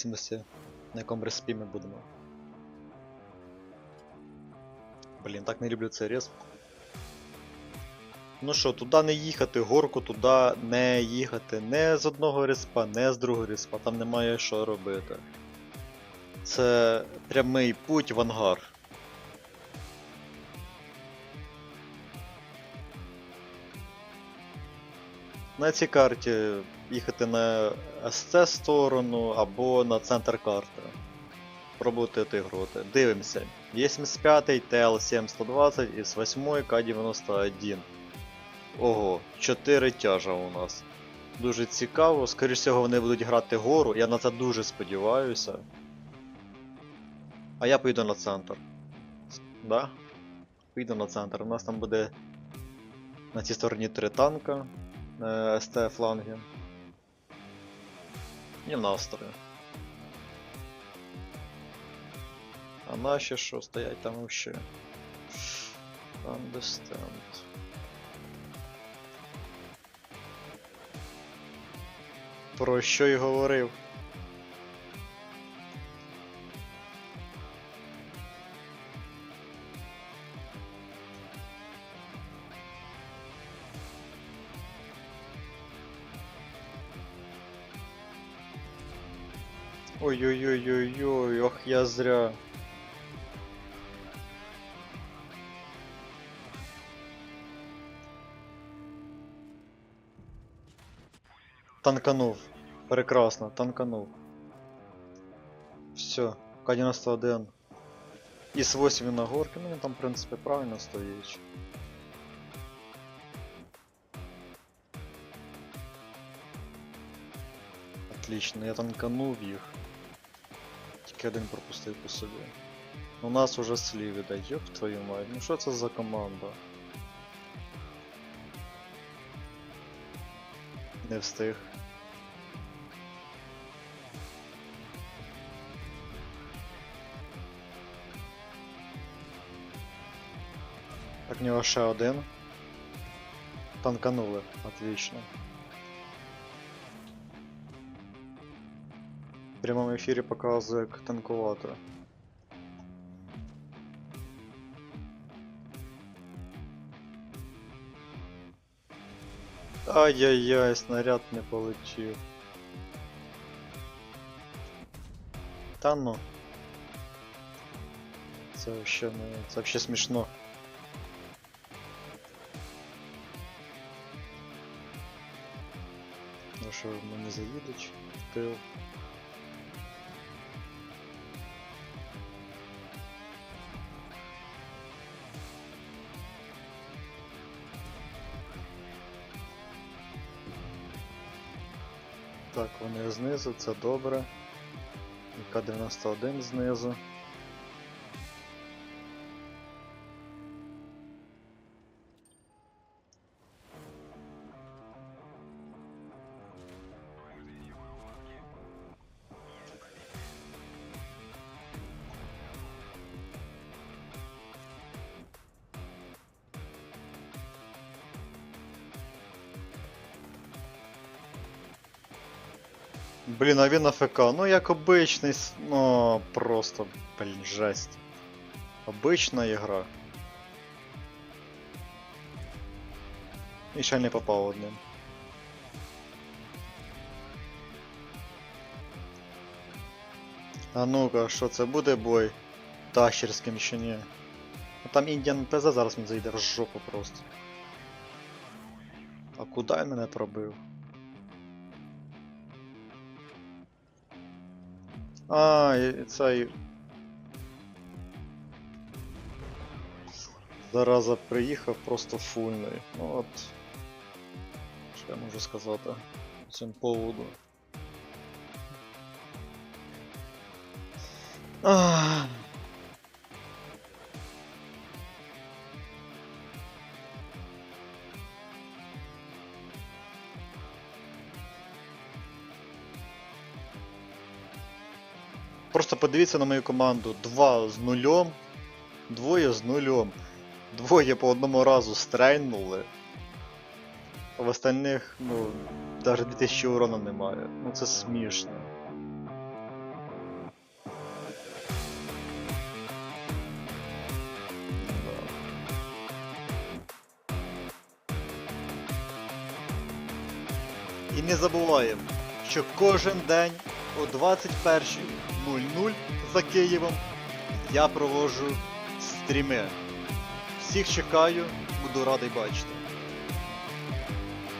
зависимості, на якому респі ми будемо. Блін, так не люблю цей респ. Ну що, туди не їхати, горку туди не їхати. Не з одного респа, не з другого респа, там немає що робити. Це прямий путь в ангар. На цій карті їхати на СЦ сторону або на центр карти. Пробувати отигрувати. Дивимося. 85 ТЛ-7120 із 8 К91. Ого, 4 тяжа у нас. Дуже цікаво. Скоріше всього, вони будуть грати гору. Я на це дуже сподіваюся. А я поїду на центр. Да? Поїду на центр. У нас там буде на цій стороні 3 танка. Е, СТ фланги. І настрої. А наші що стоять там вообще? Understand. Про що й говорив? Ой-ой-ой-ой-ой, ох я зря. Танканув. Прекрасно, танканув. Все, К-91. Із 8 на горки, ну там в принципі правильно стоїть. Отлично, я танканув їх. Один пропустив по собі. У нас уже слів іде, ёб твою мать, ну що це за команда? Не встиг. Так, в нього ще один. Танканули, отлично. В прямому ефірі показує як танкувати. Ай-яй-яй, снаряд не полетів. Та ну. Це вообще не. Це вообще смішно. Ну що, мене заїдуть в тил. Так, вони знизу, це добре. І К-91 знизу. Блін, а він АФК, ну як обичний, ну просто, блін, жесть. Обична ігра. І ще не попав одним. А ну-ка, що це буде бой? Тащерським ні? Ну там Індіан ПЗ зараз він зайде в жопу просто. А куди він мене пробив? А, цей. Зараза приїхав просто фульний. Ну от. Що я можу сказати по цим поводу. Ах. Просто подивіться на мою команду. Два з нульом, двоє з нульом. Двоє по одному разу стрейнули, А в остальних, ну, навіть 2000 урона немає. Ну це смішно. І не забуваємо, що кожен день о 21.00 за Києвом я проводжу стріми. Всіх чекаю, буду радий бачити.